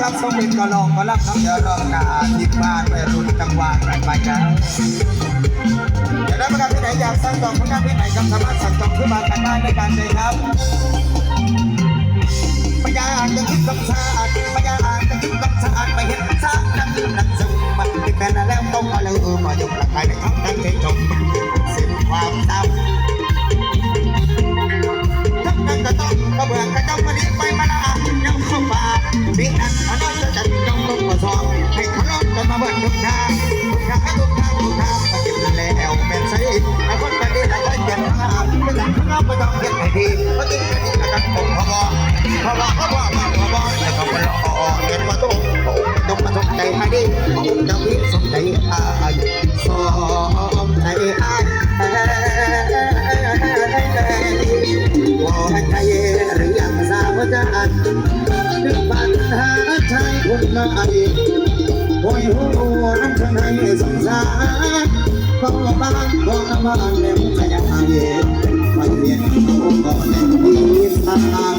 ครับสมิทก็ลองมารับน้องเดี๋ยวลองนาทีมบ้านไปรุ่นจังหวะไปไปกันเดี๋ยวได้ประกาศที่ไหนอยากสั่งจองผลงานที่ไหนครับสามารถสั่งจองขึ้นมากันได้ในการเลยครับพยานจะคิดต้องชาติพยานจะคิดต้องชาติไปเห็นซากนักนักซึมมันติดแฟนแล้วต้องเอาเลยเออมายกหลักไปในท้องทั้งใจจมสิ้นความเศร้า Oh, you ข้างในสงสารเพราะว่อบ้านของบ้านแล้วไม่อยากเย็นไม่เย็นผมก็เล่นดีทาง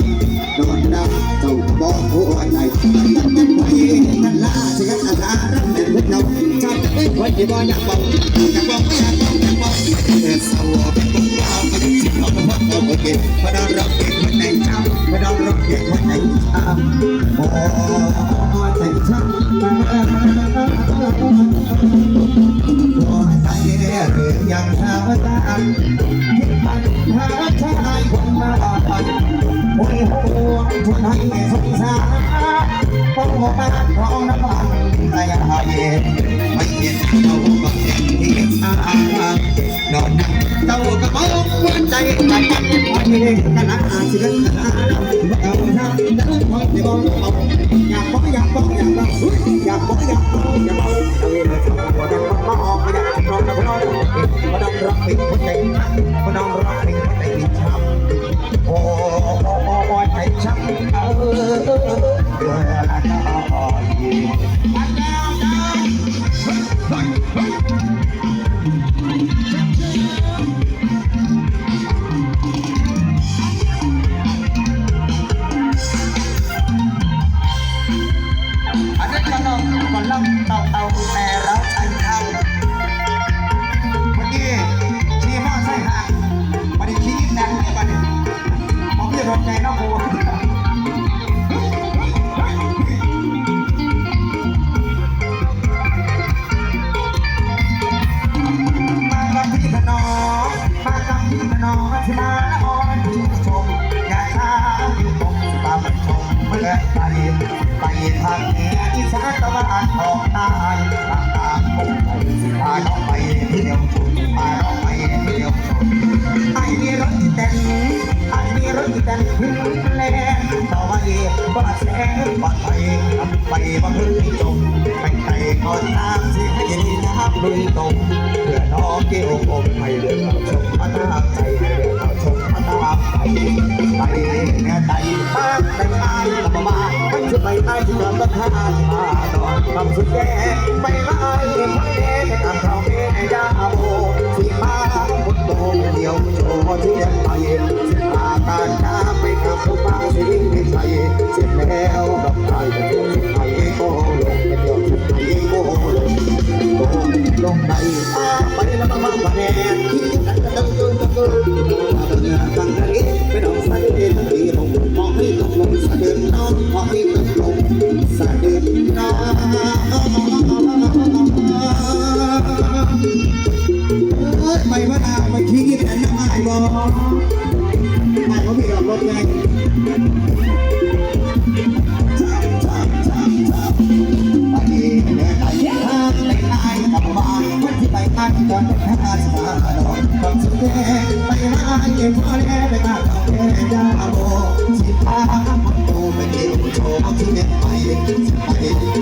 โดนดับเจ้าบอกหัวใจตั้งแต่ไปนั้นล่าสิกันอาสารับแต่เพื่อนเราชาติไม่ควรจะบอกอยากบอกอยากบอกไม่อยากบอกอยากบอกแต่สาวเป็นคนเราเป็นสิ่งของพ่อเราเก็บพนันรักเก็บวันไหนช้มพนันรักเก็บวันไหนช้ำโอ้แต่ช้ำ องยังหาตามคิดปัญหาชายคนมาอ่อนโอ้ยหัวคนให้สงสารพองมาพองน้ำมันแต่ยังหายไม่เห็นเขาก็เห็นที่ทางนอนนั่งเต้ากระเป๋าหัวใจใจวันนี้กันนะเชื่อกันนะเอาทำนั้นพอจะบอกเอาอยากบอกอยากบอกอยากบอกอยากบอกอยากบอกอยากบอก รักเป็นคนใจมาดังรักเป็นคนใจช้ำโอ้โอ้ใจช้ำเออเออเออเอออัน อไปไปทางเหนืออีสานตะวันออกใต้ทางตามคงไปสิพาน้องไปเที่ยวชมพาน้องไปเที่ยวชมไอ้มีรถอีแตนไอ้มีรถอีแตนขึ้นแลนต่อไปบ้านแสงปลอดภัยไปบ้านพื้นจมไปไกลก่อนน้ำสิให้ดีน้ำลุยตรงเพื่อน้องเกี่ยวอมให้เดือดชมมาตาใจให้เดือดชมมาตาใจไปแง่ใจ แต่งงานกับมาทั้งชุไอ้ที่เดิมก็ามาดอกคำสุดแก่ไม่ไล่ไม่แน่กับเขาแม่ยาโบสีมาหมดโตเดียวจเทียไปสิบาตาจ้าไปกับผู้มาสิงห์ไทยสิบแล้วดอไทยสิบไทยโลงเดียวสิบไทยโกลงลงไปไปแล้วมาแน่ที่กันกัน รถไงไป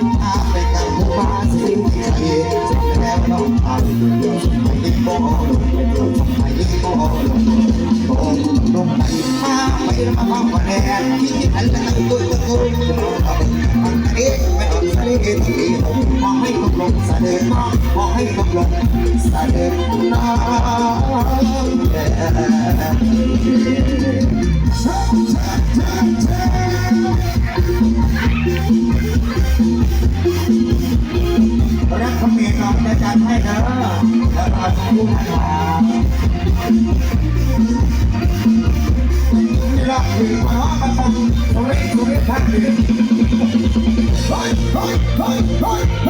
ที่รักเมียน้องจะจัดให้เธอแล้วราอชมพู่ให้เรา Hey, hey, hey, hey.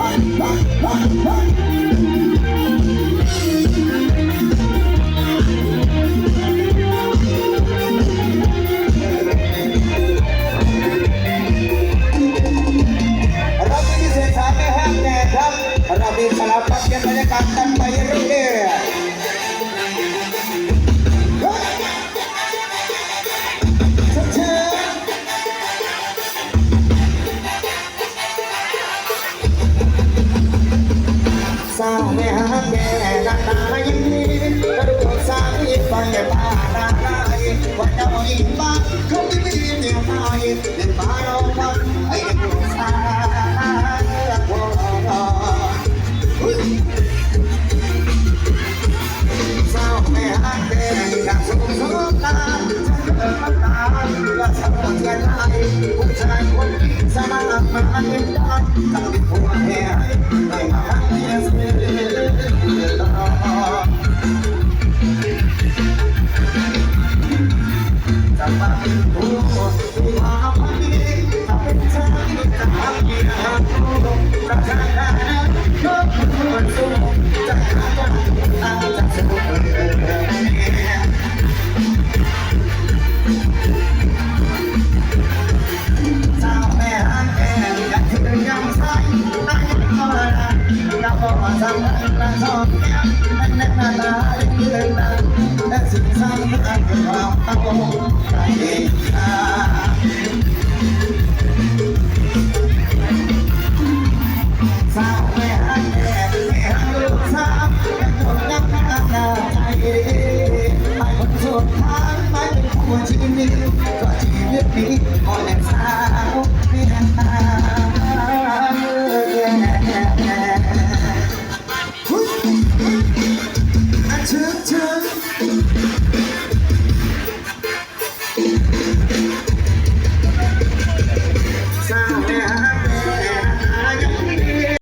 จะมา